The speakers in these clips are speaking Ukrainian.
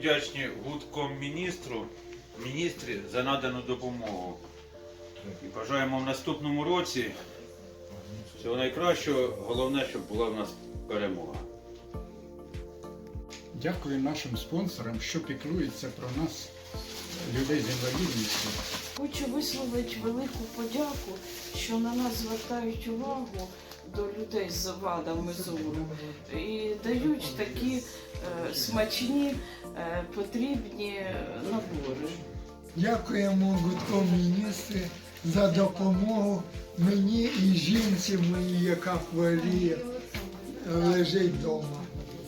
вдячні гудком міністру, міністрі за надану допомогу. І бажаємо в наступному році всього найкращого. Головне, щоб була в нас перемога. Дякую нашим спонсорам, що піклуються про нас, людей з інвалідністю. Хочу висловити велику подяку, що на нас звертають увагу до людей з вадами зору і дають такі е, смачні, е, потрібні набори. Дякуємо гудком міністри за допомогу мені і жінці моїй, яка хворіє, лежить вдома.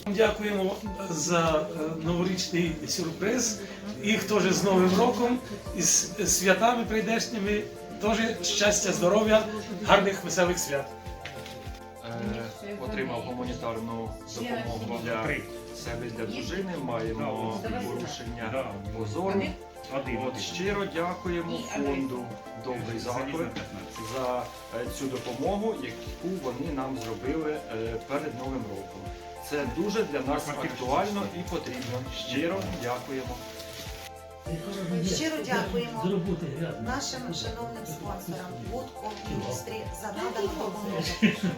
Дякуємо за е, новорічний сюрприз. Їх теж з Новим роком і з святами прийдешніми. Теж щастя, здоров'я, гарних веселих свят. Е, отримав гуманітарну допомогу для себе для дружини. Маємо порушення позору. От щиро дякуємо фонду Добрий заклад за е, цю допомогу, яку вони нам зробили е, перед Новим роком. Це дуже для нас актуально і потрібно. Щиро дякуємо. Щиро дякуємо нашим шановним спонсорам Будко міністрі за надану допомогу.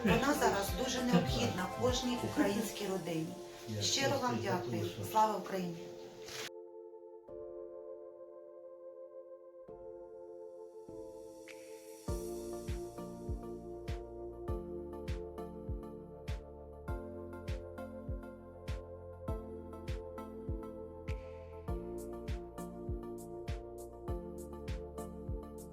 Вона зараз дуже необхідна кожній українській родині. Щиро вам дякую. Слава Україні!